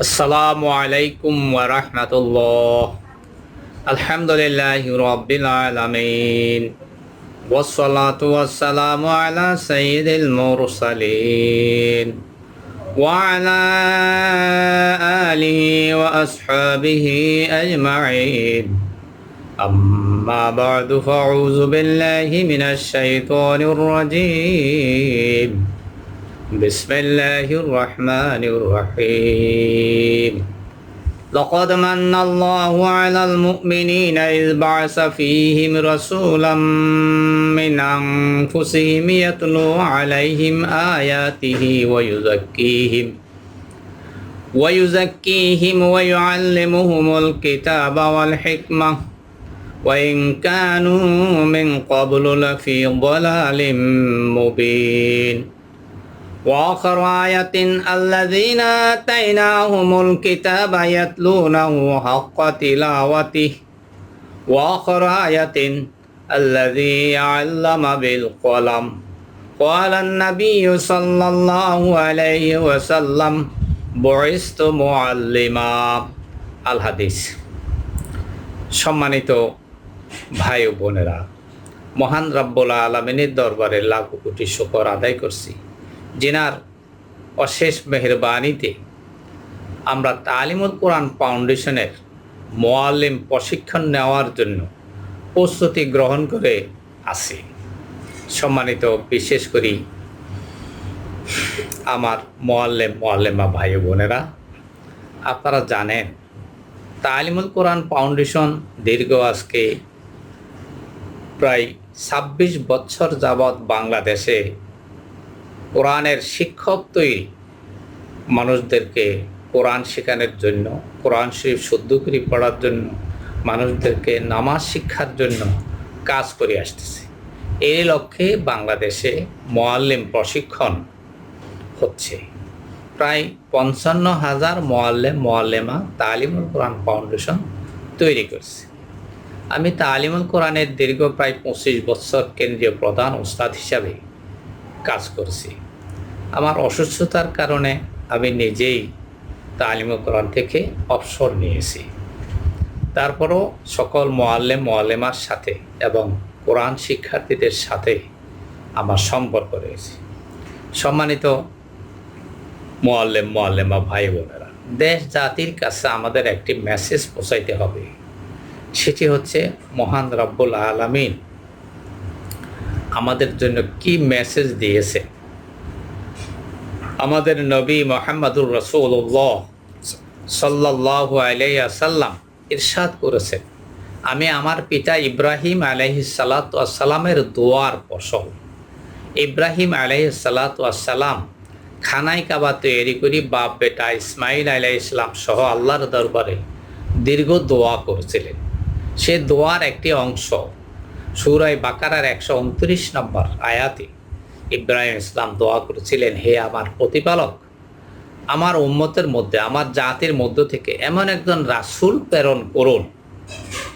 আসসালামু আলাইকুম ওয়া রাহমাতুল্লাহ আলহামদুলিল্লাহি রাব্বিল আলামিন والصلاة والسلام على سيد المرسلين وعلى آله وأصحابه أجمعين أما بعد فأعوذ بالله من الشيطان الرجيم بسم الله الرحمن الرحيم. لقد من الله على المؤمنين إذ بعث فيهم رسولا من أنفسهم يتلو عليهم آياته ويزكيهم ويزكيهم ويعلمهم الكتاب والحكمة. وإن كانوا من قبل لفي ضلال مبين. وآخر آية الذين آتيناهم الكتاب يتلونه حق تلاوته وآخر آية الذي علم بالقلم قال النبي صلى الله عليه وسلم بعثت معلما الحديث সম্মানিত ভাই ও বোনেরা মহান রব্বুল আলমিনের দরবারে লাখ কোটি শুকর আদায় করছি জেনার অশেষ মেহরবানিতে আমরা তালিমুল কোরআন ফাউন্ডেশনের মোয়াল্লিম প্রশিক্ষণ নেওয়ার জন্য প্রস্তুতি গ্রহণ করে আছি সম্মানিত বিশেষ করি আমার মোয়াল্লেম মোয়াল্লেমা ভাই বোনেরা, আপনারা জানেন তালিমুল কোরআন ফাউন্ডেশন দীর্ঘ আজকে প্রায় ছাব্বিশ বছর যাবৎ বাংলাদেশে কোরআনের শিক্ষক তৈরি মানুষদেরকে কোরআন শেখানোর জন্য, কোরআন শরীফ শুদ্ধ করে পড়ার জন্য, মানুষদেরকে নামাজ শিক্ষার জন্য কাজ করে আসতেছে। এই লক্ষ্যে বাংলাদেশে মোয়াল্লিম প্রশিক্ষণ হচ্ছে। প্রায় পঞ্চান্ন হাজার মোয়াল্লেম, মোয়াল্লেমা তালিমুল কোরআন ফাউন্ডেশন তৈরি করছে। আমি তালিমুল কোরআনের দীর্ঘ প্রায় পঁচিশ বছর কেন্দ্রীয় প্রধান ওস্তাদ হিসাবে কাজ করছি। আমার অসুস্থতার কারণে আমি নিজেই তালিমুল কোরআন থেকে অবসর নিয়েছি। তারপরও সকল মোয়াল্লেম, মোয়াল্লেমার সাথে এবং কোরআন শিক্ষার্থীদের সাথে আমার সম্পর্ক রয়েছে। সম্মানিত মোয়াল্লেম, মোয়াল্লেমা ভাই বোনেরা, দেশ জাতির কাছে আমাদের একটি মেসেজ পৌঁছাইতে হবে। সেটি হচ্ছে, মহান রব্বুল আলমিন আমাদের জন্য কি মেসেজ দিয়েছে? আমাদের নবী মোহাম্মদুর রসুল্লাহ সাল্লাহ আলাইসাল্লাম ইরশাদ করেছেন আমি আমার পিতা ইব্রাহিম আলহি সালাতামের দোয়ার ফসল। ইব্রাহিম আলহি সালাতাম খানাই কাবা তৈরি করি বাপ বেটা ইসমাইল আলাহ ইসলাম সহ আল্লাহর দরবারে দীর্ঘ দোয়া করেছিলেন। সে দোয়ার একটি অংশ সুরাই বাকারার একশো উনত্রিশ নম্বর আয়াতে ইব্রাহিম ইসলাম দোয়া করেছিলেন, হে আমার প্রতিপালক, আমার উম্মতের মধ্যে, আমার জাতির মধ্য থেকে এমন একজন রাসুল প্রেরণ করুন,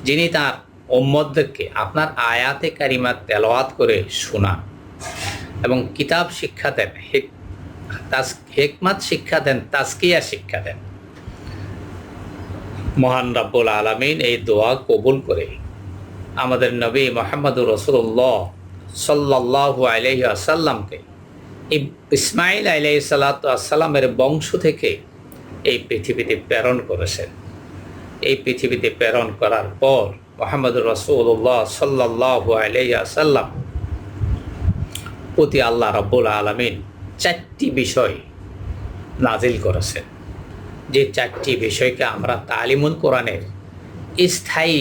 যিনি তার উম্মতদেরকে আপনার আয়াতে কারিমার তেলাওয়াত করে শোনান এবং কিতাব শিক্ষা দেন হেকমাত শিক্ষা দেন তাস্কিয়া শিক্ষা দেন। মহান রাব্বুল আলমিন এই দোয়া কবুল করে আমাদের নবী মোহাম্মদুর রসুল্লাহ সাল্লাহ আলহি আসাল্লামকে ইসমাইল আলহি সাল্লাতামের বংশ থেকে এই পৃথিবীতে প্রেরণ করেছেন। এই পৃথিবীতে প্রেরণ করার পর মোহাম্মদুর রসুল্লাহ সাল্লাহ আলহি আসাল্লাম প্রতি আল্লাহ রব্বুল আলমিন চারটি বিষয় নাজিল করেছেন। যে চারটি বিষয়কে আমরা তালিমুল কোরআনের স্থায়ী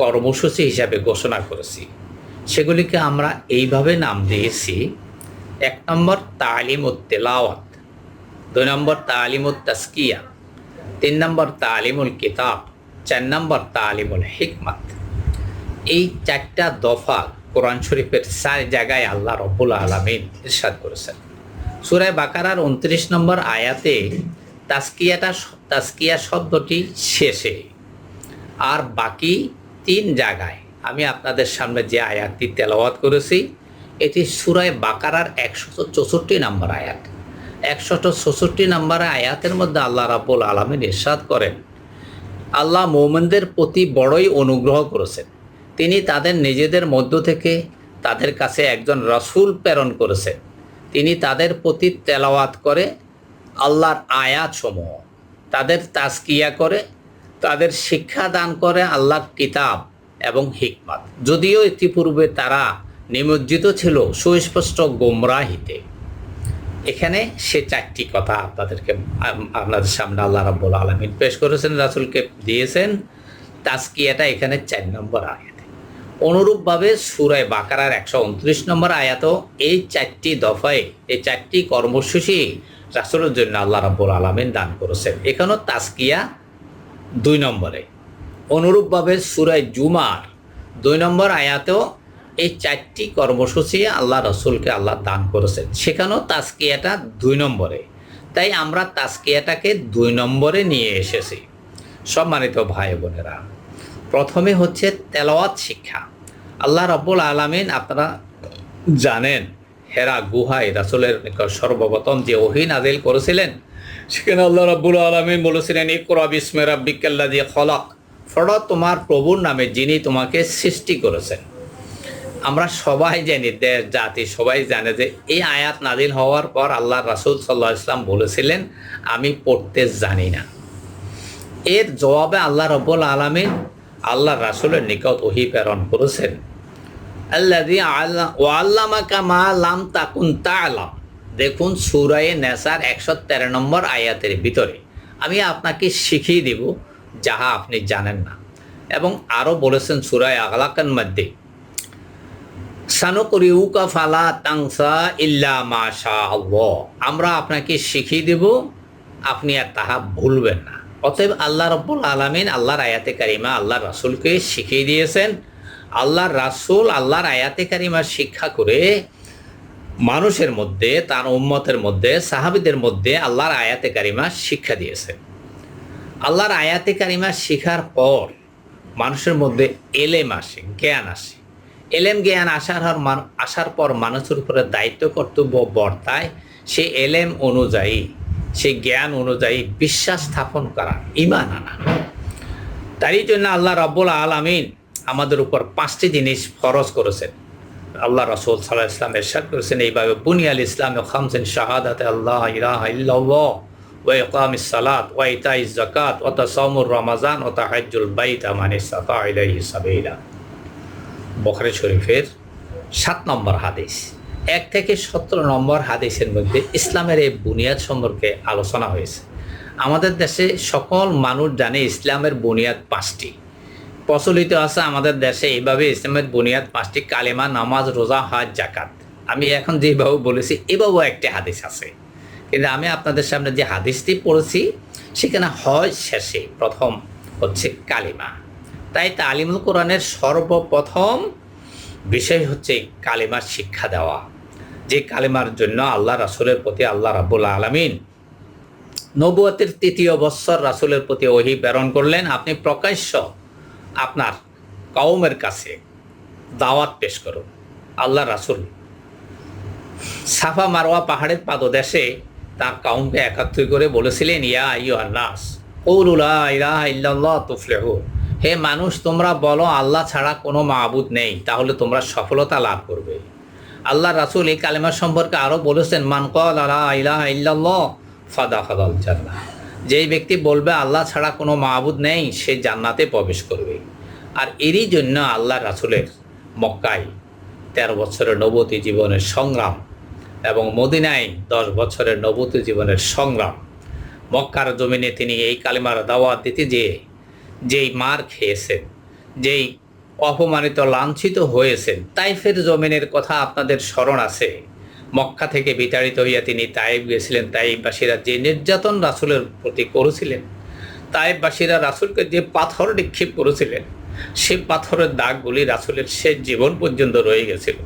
কর্মসূচি হিসাবে ঘোষণা করেছি। সেগুলিকে আমরা এইভাবে নাম দিয়েছি, এক নম্বর তালিমুত তেলাওয়াত, দুই নম্বর তালিমুত তাস্কিয়া তিন নম্বর তালিমুল কিতাব, চার নম্বর তালিমুল হিকমাত। এই চারটা দফা কোরআন শরীফের চার জায়গায় আল্লাহ রব্বুল আলমিন ইরশাদ করেছেন। সুরায় বাকারার উনত্রিশ নম্বর আয়াতে তাস্কিয়াটা তাস্কিয়া শব্দটি শেষে, আর বাকি তিন জায়গায় আমি আপনাদের সামনে যে আয়াতটি তেলাওয়াত করেছি, এটি সুরায় বাকারার একশত চৌষট্টি নম্বর আয়াত। একশত ছেষট্টি নম্বর আয়াতের মধ্যে আল্লাহ রাব্বুল আলমিন ইরশাদ করেন, আল্লাহ মোমেনদের প্রতি বড়ই অনুগ্রহ করেছেন। তিনি তাদের নিজেদের মধ্য থেকে তাদের কাছে একজন রসুল প্রেরণ করেছেন। তিনি তাদের প্রতি তেলাওয়াত করে আল্লাহর আয়াতসমূহ, তাদের তাস্কিয়া করে তাদের শিক্ষা দান করে আল্লাহ কিতাব এবং হিকমাত। যদিও ইতিপূর্বে তারা নিমজ্জিত ছিল সুস্পষ্ট গোমরাহিতে। এখানে সে চারটি কথা আপনাদেরকে আপনাদের সামনে আল্লাহ রাব্বুল আলমিন পেশ করেছেন, রাসুলকে দিয়েছেন। তাস্কিয়াটা এখানে চার নম্বর আয়াতে। অনুরূপভাবে সুরায় বাকারার একশো উনত্রিশ নম্বর আয়াতও এই চারটি দফায়, এই চারটি কর্মসূচি রাসুলের জন্য আল্লাহ রাব্বুল আলমিন দান করেছেন। এখানেও তাস্কিয়া দুই নম্বরে। অনুরূপভাবে সুরায় জুমার দুই নম্বর আয়াতেও এই চারটি কর্মসূচি আল্লাহ রসুলকে আল্লাহ দান করেছেন। সেখানেও তাস্কিয়াটা দুই নম্বরে। তাই আমরা তাস্কিয়াটাকে দুই নম্বরে নিয়ে এসেছি। সম্মানিত ভাই বোনেরা, প্রথমে হচ্ছে তেলাওয়াত শিক্ষা। আল্লাহ রব্বুল আলমিন আপনারা জানেন, হেরা গুহায় রাসুলের নিকট সর্বপ্রথম যে ওহি নাজিল করেছিলেন সেখানে আল্লাহ রাব্বুল আলমিন বলেছিলেন, ইকরা বিসমে রাব্বিকাল্লা দিয়ে খলাক। ফড়, তোমার প্রভুর নামে যিনি তোমাকে সৃষ্টি করেছেন। আমরা সবাই জানি, দেশ, জাতি সবাই জানে যে এই আয়াত নাজিল হওয়ার পর আল্লাহ রাসুল সাল্লাহ ইসলাম বলেছিলেন, আমি পড়তে জানি না। এর জবাবে আল্লাহ রব্বুল আলমিন আল্লাহ রাসুলের নিকট ওহি প্রেরণ করেছেন আল্লাহ ও আল্লামাকা মা লাম তাকুন তা আলাম দেখুন সুরায়ে নেসার একশো তেরো নম্বর আয়াতের ভিতরে। আমি আপনাকে শিখিয়ে দেব, যাহা আপনি জানেন না। এবং আরও বলেছেন সুরায় আগলাকান মধ্যে তাংসা ইল্লা আমরা আপনাকে শিখিয়ে দেব, আপনি আর তাহা ভুলবেন না। অতএব আল্লাহ রব্বুল আলমিন আল্লাহর আয়াতে কারিমা আল্লাহ রাসুলকে শিখিয়ে দিয়েছেন। আল্লাহর রাসুল আল্লাহর আয়াতে কারিমা শিক্ষা করে মানুষের মধ্যে, তার উম্মতের মধ্যে, সাহাবিদের মধ্যে আল্লাহর আয়াতে কারিমা শিক্ষা দিয়েছেন আল্লাহর আয়াতে কারিমা শিখার পর মানুষের মধ্যে এলেম আসে, জ্ঞান আসে। এলেম, জ্ঞান আসার হর আসার পর মানুষের উপরে দায়িত্ব, কর্তব্য বর্তায় সে এলেম অনুযায়ী, সে জ্ঞান অনুযায়ী বিশ্বাস স্থাপন করা ইমান আনা। তারই জন্য আল্লাহ রাব্বুল আলামিন আমাদের উপর পাঁচটি জিনিস ফরজ করেছেন। আল্লাহ রসুল সাল্লাহ ইসলাম এরশাদ করেছেন, এইভাবে বুনিয়াল ইসলাম খামসেন শাহাদাতে আল্লাহ ইলাহা ইল্লাল্লাহ, ওয়া ইকামিস সালাত, ওয়া ইতাইজ যাকাত, ওয়া তাসামুর রমাজান, ওয়া তাহাজ্জুল বাইত মান ইসতাতা ইলাইহি সাবিলা। বখরি শরীফের সাত নম্বর হাদিস। এক থেকে সতেরো নম্বর হাদিসের মধ্যে ইসলামের এই বুনিয়াদ সম্পর্কে আলোচনা হয়েছে। আমাদের দেশে সকল মানুষ জানে ইসলামের বুনিয়াদ পাঁচটি। প্রচলিত আছে আমাদের দেশে, এইভাবে ইসলামের বুনিয়াদ পাঁচটি কালেমা, নামাজ, রোজা, হজ জাকাত আমি এখন যেভাবে বলেছি, এভাবেও একটি হাদিস আছে। কিন্তু আমি আপনাদের সামনে যে হাদিসটি পড়েছি, সেখানে হজ শেষে প্রথম হচ্ছে কালিমা। তাই তালিমুল কোরআনের সর্বপ্রথম বিষয় হচ্ছে কালিমার শিক্ষা দেওয়া। যে কালিমার জন্য আল্লাহ রাসুলের প্রতি, আল্লাহ রাবুল আলমিন নবুয়তের তৃতীয় বৎসর রাসুলের প্রতি ওহি প্রেরণ করলেন। আপনি প্রকাশ্য আপনার কওমের কাছে দাওয়াত পেশ করুন। আল্লাহ রাসুল সাফা মারোয়া পাহাড়ের পাদদেশে তার কাউমকে একাত্রিত করে বলেছিলেন, ইয়া ইল্লাল্লাহ তুফলেহু। হে মানুষ, তোমরা বলো, আল্লাহ ছাড়া কোনো মাহবুদ নেই, তাহলে তোমরা সফলতা লাভ করবে। আল্লাহ রাসুল এই কালেমার সম্পর্কে আরও বলেছেন, মান কল আলা ইলাহা ফাদা জান্নাহ। যেই ব্যক্তি বলবে, আল্লাহ ছাড়া কোনো মাহবুদ নেই, সে জান্নাতে প্রবেশ করবে। আর এরই জন্য আল্লাহ রাসুলের মক্কায় তেরো বছরের নবতী জীবনের সংগ্রাম এবং মদিনায় দশ বছরের নবতী জীবনের সংগ্রাম। মক্কার জমিনে তিনি এই কালিমার দাওয়াত দিতে যেয়ে যেই মার খেয়েছেন, যেই অপমানিত, লাঞ্ছিত হয়েছেন, তাইফের জমিনের কথা আপনাদের স্মরণ আছে। মক্কা থেকে বিতাড়িত হইয়া তিনি তাইব গেছিলেন। তাইববাসীরা যে নির্যাতন রাসুলের প্রতি করেছিলেন তাইববাসীরা রাসুলকে যে পাথর নিক্ষেপ করেছিলেন সেই পাথরের দাগগুলি রাসুলের শেষ জীবন পর্যন্ত রয়ে গেছিল।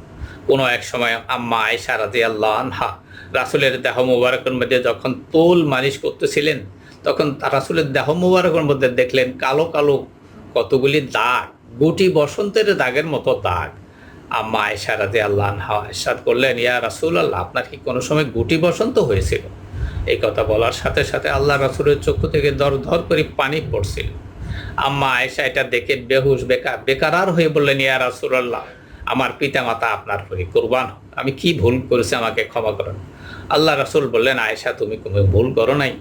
কোনো এক সময় আম্মা আয়সা রাজি আল্লাহ আনহা রাসুলের দেহ মুবারকের মধ্যে যখন তোল মালিশ করতেছিলেন, তখন রাসুলের দেহ মুবারকের মধ্যে দেখলেন কালো কালো কতগুলি দাগ, গুটি বসন্তের দাগের মতো দাগ। আম্মা আয়সা রাজি আল্লাহ ইরশাদ করলেন, ইয়া রাসুল আল্লাহ আপনার কি কোনো সময় গুটি বসন্ত হয়েছিল? এই কথা বলার সাথে সাথে আল্লাহ রাসুলের চক্ষু থেকে দর ধর করে পানি পড়ছিল। আম্মা আয়েশা এটা দেখে বেহুশ, বেকার, বেকারার হয়ে বললেন, ইয়া রাসুল আল্লাহ আমার পিতামাতা আপনার প্রতি কোরবান আমি কি ভুল করেছি আমাকে ক্ষমা করুন? আল্লাহ রাসুল বললেন, আয়েশা, তুমি কোনো ভুল করো নাই।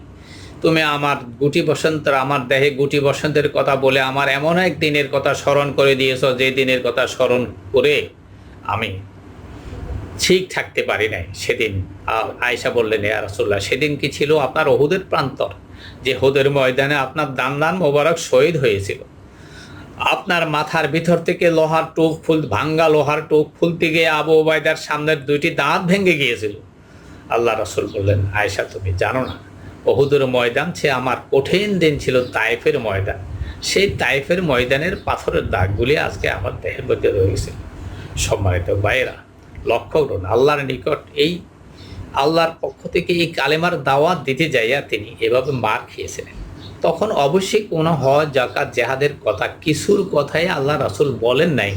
তুমি আমার গুটি বসন্তের আমার দেহে গুটি বসন্তের কথা বলে আমার এমন এক দিনের কথা স্মরণ করে দিয়েছ যে দিনের কথা স্মরণ করে আমি ঠিক থাকতে পারি নাই সেদিন। আ- আয়েশা বললেন, ইয়া রাসুল্লাহ সেদিন কি ছিল আপনার ওহুদের প্রান্তর? যে হোদের ময়দানে আপনার দান্দান মোবারক শহীদ হয়েছিল। আপনার মাথার ভিতর থেকে লোহার টোপ ফুল, ভাঙ্গা লোহার টোপ ফুলতে গিয়ে আবু ওবায়দার সামনের দুইটি দাঁত ভেঙে গিয়েছিল। আল্লাহ রসুল বললেন, আয়েশা, তুমি জানো না ওহুদের ময়দান সে আমার কঠিন দিন ছিল, তাইফের ময়দান। সেই তাইফের ময়দানের পাথরের দাগগুলি আজকে আমার দেহের মধ্যে রয়েছে সম্মানিত বাইরা লক্ষ্য করুন, আল্লাহর নিকট এই আল্লাহর পক্ষ থেকে এই কালেমার দাওয়াত দিতে যাইয়া তিনি এভাবে মার খেয়েছিলেন। তখন অবশ্যই কোনো হজ জাকাত জেহাদের কথা, কিছুর কথাই আল্লাহ রাসুল বলেন নাই।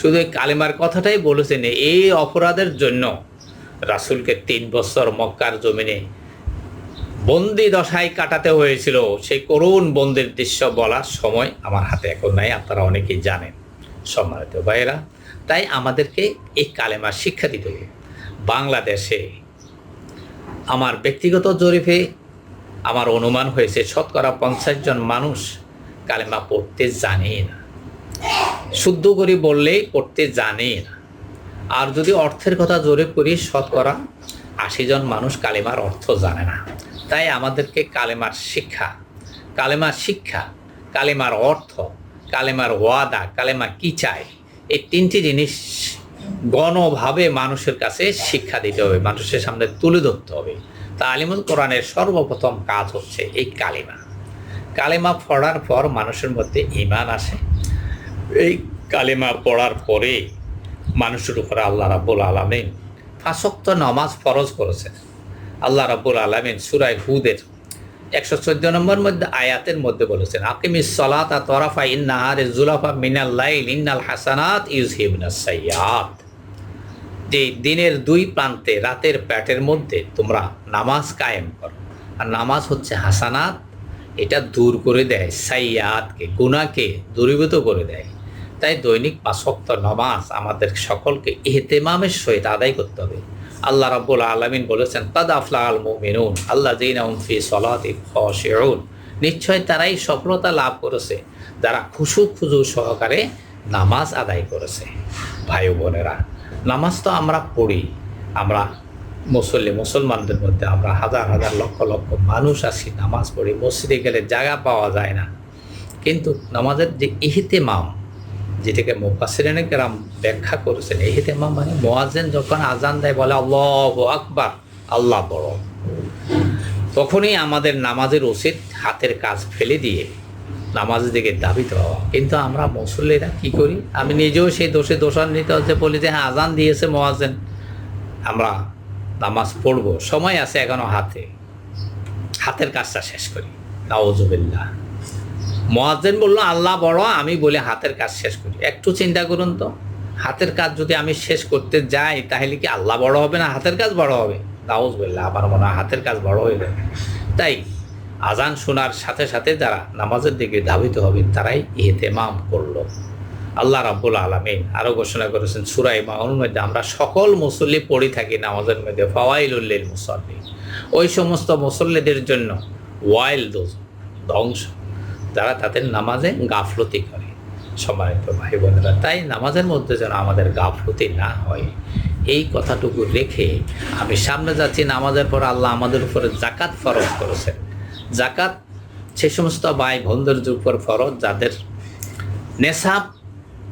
শুধু এই কালেমার কথাটাই বলেছেন, এই অপরাধের জন্য রাসুলকে তিন বছর মক্কার জমিনে বন্দি দশায় কাটাতে হয়েছিল। সেই করুণ বন্দির দৃশ্য বলার সময় আমার হাতে এখন নাই, আপনারা অনেকেই জানেন। সম্মানিত ভাইয়েরা তাই আমাদেরকে এই কালেমার শিক্ষা দিতে হবে। বাংলাদেশে আমার ব্যক্তিগত জরিপে আমার অনুমান হয়েছে, শতকরা পঞ্চাশ জন মানুষ কালেমা পড়তে জানে না। শুদ্ধ করে বললেই পড়তে জানে না। আর যদি অর্থের কথা জোরে করি, শতকরা আশি জন মানুষ কালেমার অর্থ জানে না। তাই আমাদেরকে কালেমার শিক্ষা কালেমার শিক্ষা, কালেমার অর্থ, কালেমার ওয়াদা, কালেমা কি চায় এই তিনটি জিনিস গণভাবে মানুষের কাছে শিক্ষা দিতে হবে, মানুষের সামনে তুলে ধরতে হবে। তা আলিমুল কোরআনের সর্বপ্রথম কাজ হচ্ছে এই কালিমা। কালেমা পড়ার পর মানুষের মধ্যে ইমান আসে। এই কালেমা পড়ার পরে মানুষের উপরে আল্লাহ রাব্বুল আলমিন ফাঁসক্ত নামাজ ফরজ করেছেন। আল্লাহ রাব্বুল আলমিন সুরাই হুদের একশো চোদ্দ নম্বর মধ্যে আয়াতের মধ্যে বলেছেন, আকিমি সলাত আর তরাফা ইন্নাহারে জুলাফা মিনাল লাইল ইন্নাল হাসানাত ইউজ হিবনা সাইয়াত। যে দিনের দুই প্রান্তে রাতের প্যাটের মধ্যে তোমরা নামাজ কায়েম করো। আর নামাজ হচ্ছে হাসানাত, এটা দূর করে দেয়, সাইয়াতকে গুণাকে দূরীভূত করে দেয়। তাই দৈনিক পাঁচক্ত নামাজ আমাদের সকলকে এহতেমামের সহিত আদায় করতে হবে। আল্লাহ রাব্বুল আলমিন বলেছেন, কাদ আফলা আল মুমিনুন আল্লাহ ফি সলাতি খশিউন। নিশ্চয় তারাই সফলতা লাভ করেছে, যারা খুশু খুজু সহকারে নামাজ আদায় করেছে। ভাই বোনেরা, নামাজ তো আমরা পড়ি, আমরা মুসল্লি, মুসলমানদের মধ্যে আমরা হাজার হাজার লক্ষ লক্ষ মানুষ আসি নামাজ পড়ি, মসজিদে গেলে জায়গা পাওয়া যায় না। কিন্তু নামাজের যে ইহতেমাম যেটাকে মুফাসিরানে কেরাম ব্যাখ্যা করেছেন ইহতেমাম মানে মোয়াজেন যখন আজান দেয়, বলে আল্লাহ আকবার, আল্লাহ বড়। তখনই আমাদের নামাজের উচিত হাতের কাজ ফেলে দিয়ে নামাজের দিকে দাবিত হওয়া। কিন্তু আমরা মুসল্লিরা কি করি? আমি নিজেও সেই দোষে দোষান্বিত হচ্ছে বলি যে হ্যাঁ আজান দিয়েছে মোয়াজেন আমরা নামাজ পড়ব। সময় আছে এখনও হাতে। হাতের কাজটা শেষ করি। নাওজুবিল্লাহ মোয়াজ্জেন বলল, আল্লাহ বড়, আমি বলে হাতের কাজ শেষ করি। একটু চিন্তা করুন তো, হাতের কাজ যদি আমি শেষ করতে যাই, তাহলে কি আল্লাহ বড় হবে না হাতের কাজ বড় হবে? নাউজবিল্লাহ, আমার মনে হয় হাতের কাজ বড় হয়ে যাবে। তাই আজান শোনার সাথে সাথে যারা নামাজের দিকে ধাবিত হবে তারাই ইহতেমাম করল। আল্লাহ রাব্বুল আলমিন আরও ঘোষণা করেছেন সুরাই মাউনের মধ্যে আমরা সকল মুসল্লি পড়ি থাকি নামাজের মধ্যে ফওয়াইল ফাওয়াইলুল্লিল মুসল্লি ওই সমস্ত মুসল্লিদের জন্য ওয়াইল দোজ, ধ্বংস। যারা তাদের নামাজে গাফলতি করে। সম্মানিত ভাই বোনেরা, তাই নামাজের মধ্যে যেন আমাদের গাফলতি না হয়, এই কথাটুকু রেখে আমি সামনে যাচ্ছি। নামাজের পর আল্লাহ আমাদের উপরে জাকাত ফরজ করেছেন। জাকাত সে সমস্ত ভাই বোনদের উপর ফরজ, যাদের নেশাব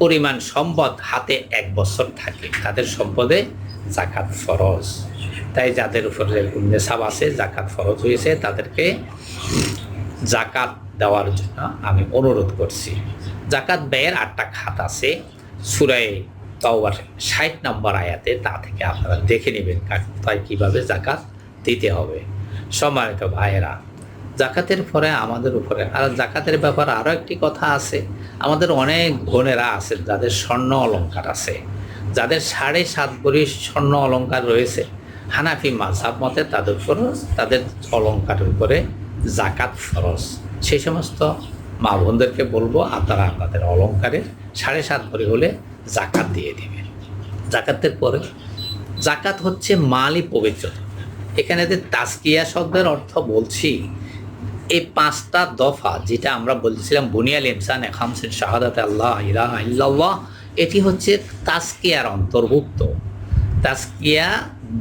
পরিমাণ সম্পদ হাতে এক বছর থাকে, তাদের সম্পদে জাকাত ফরজ। তাই যাদের উপরে নেশাব আছে জাকাত ফরজ হয়েছে, তাদেরকে জাকাত দেওয়ার জন্য আমি অনুরোধ করছি। জাকাত ব্যয়ের আটটা খাত আছে সুরাই তাওবার ষাট নম্বর আয়াতে তা থেকে আপনারা দেখে নেবেন তাই কীভাবে জাকাত দিতে হবে। সম্মানিত ভাইয়েরা জাকাতের পরে আমাদের উপরে, আর জাকাতের ব্যাপারে আরও একটি কথা আছে, আমাদের অনেক বোনেরা আছে যাদের স্বর্ণ অলংকার আছে, যাদের সাড়ে সাত ভরি স্বর্ণ অলংকার রয়েছে, হানাফি মাঝহাব মতে তাদের ফরজ তাদের অলঙ্কারের উপরে জাকাত ফরজ। সেই সমস্ত মা বোনদেরকে বলব আপনারা আপনাদের অলঙ্কারের সাড়ে সাত ভরি হলে জাকাত দিয়ে দিবেন জাকাতের পরে, জাকাত হচ্ছে মালই পবিত্রতা। এখানে যে তাস্কিয়া শব্দের অর্থ বলছি, এই পাঁচটা দফা যেটা আমরা বলছিলাম, বুনিয়াল ইনসান এখামসিন শাহাদাত, আল্লাহ, ইলাহ ইল্লাল্লাহ, এটি হচ্ছে তাস্কিয়ার অন্তর্ভুক্ত। তাস্কিয়া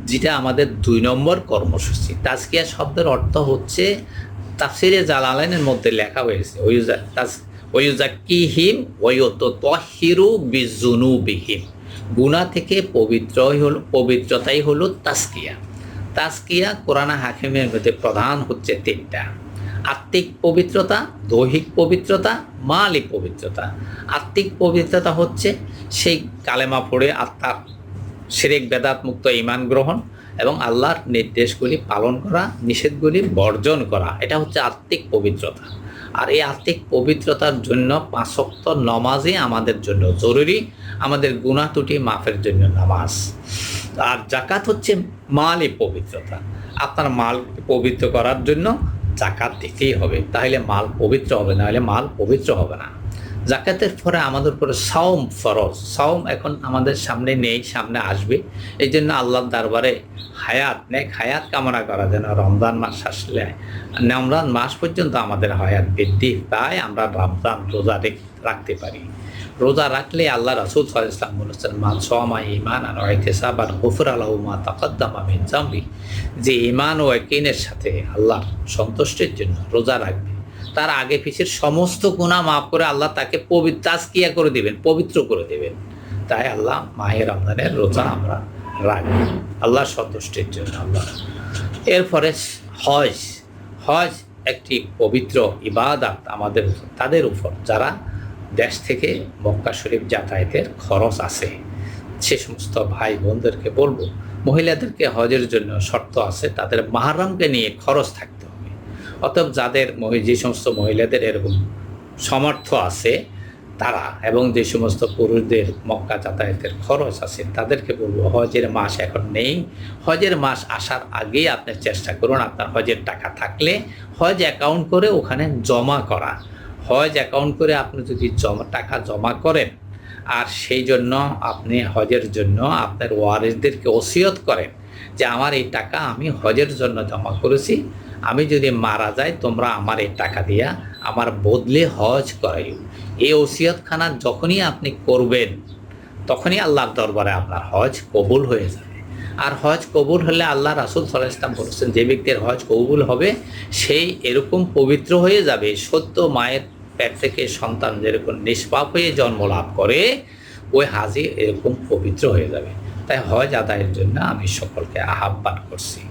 যেটা আমাদের দুই নম্বর কর্মসূচি। তাস্কিয়া শব্দের অর্থ হচ্ছে তাফসিরে জালালাইনের মধ্যে লেখা হয়েছে ওয়ুজা তাস ওয়ুজাক্কিহিম ওয়ত তহিরু বিজুনুবিহিম। গুণা থেকে পবিত্রই হল, পবিত্রতাই হলো তাস্কিয়া তাস্কিয়া কোরআনা হাকিমের মধ্যে প্রধান হচ্ছে তিনটা। আত্মিক পবিত্রতা, দৈহিক পবিত্রতা, মালিক পবিত্রতা। আত্মিক পবিত্রতা হচ্ছে সেই কালেমা পড়ে আত্মার শিরেক, বেদাত মুক্ত ইমান গ্রহণ। এবং আল্লাহর নির্দেশগুলি পালন করা, নিষেধগুলি বর্জন করা, এটা হচ্ছে আত্মিক পবিত্রতা। আর এই আত্মিক পবিত্রতার জন্য পাঁচক্ত নমাজই আমাদের জন্য জরুরি, আমাদের গুণা ত্রুটি মাফের জন্য নামাজ। আর জাকাত হচ্ছে মালই পবিত্রতা। আপনার মাল পবিত্র করার জন্য জাকাত দিতেই হবে। তাহলে মাল পবিত্র হবে না হলে মাল পবিত্র হবে না। জাকাতের পরে আমাদের উপরে সাওম ফরজ। সাওম এখন আমাদের সামনে নেই, সামনে আসবে। এই জন্য আল্লাহর দরবারে হায়াত, নেক হায়াত কামনা করা যেন রমজান মাস আসলে, রমজান মাস পর্যন্ত আমাদের হায়াত বৃদ্ধি পায়, আমরা রমজান রোজা রাখতে পারি। রোজা রাখলে আল্লাহ রাসুল সাল ইসলাম বলেছেন, মান সমা ইমান আর ওয়াইতেসাব আর গফুর আলহমা তাকদ্দামা জাম্বি যে ইমান ও সাথে আল্লাহর সন্তুষ্টের জন্য রোজা রাখবে। তার আগে পিছের সমস্ত গুণা মাফ করে আল্লাহ তাকে পবিত্র তাজকিয়া করে দিবেন, পবিত্র করে দেবেন। তাই আল্লাহ মাহের রমজানের রোজা আমরা রাখব। আল্লাহ সন্তুষ্টির জন্য আল্লাহ এরপরে হজ। হজ একটি পবিত্র ইবাদাত আমাদের তাদের উপর। যারা দেশ থেকে মক্কা শরীফ যাতায়াতের খরচ আছে, সে সমস্ত ভাই বোনদেরকে বলব, মহিলাদেরকে হজের জন্য শর্ত আছে, তাদের মাহারামকে নিয়ে খরচ থাকতে অতএব যাদের যে সমস্ত মহিলাদের এরকম সমর্থ আছে, তারা এবং যে সমস্ত পুরুষদের মক্কা যাতায়াতের খরচ আছে, তাদেরকে বলব, হজের মাস এখন নেই। হজের মাস আসার আগেই আপনি চেষ্টা করুন, আপনার হজের টাকা থাকলে হজ অ্যাকাউন্ট করে ওখানে জমা করা। হজ অ্যাকাউন্ট করে আপনি যদি জমা, টাকা জমা করেন, আর সেই জন্য আপনি হজের জন্য আপনার ওয়ারিসদেরকে ওসিয়ত করেন যে, আমার এই টাকা আমি হজের জন্য জমা করেছি আমি যদি মারা যাই, তোমরা আমার এই টাকা দিয়া আমার বদলে হজ করাইও। এই ওসিয়তখানা যখনই আপনি করবেন, তখনই আল্লাহর দরবারে আপনার হজ কবুল হয়ে যাবে। আর হজ কবুল হলে আল্লাহ রাসুল সাল্লাহ ইসলাম বলেছেন, যে ব্যক্তির হজ কবুল হবে, সেই এরকম পবিত্র হয়ে যাবে, সত্য মায়ের পেট থেকে সন্তান যেরকম নিষ্পাপ হয়ে জন্ম লাভ করে, ওই হাজি এরকম পবিত্র হয়ে যাবে। তাই হজ আদায়ের জন্য আমি সকলকে আহ্বান করছি।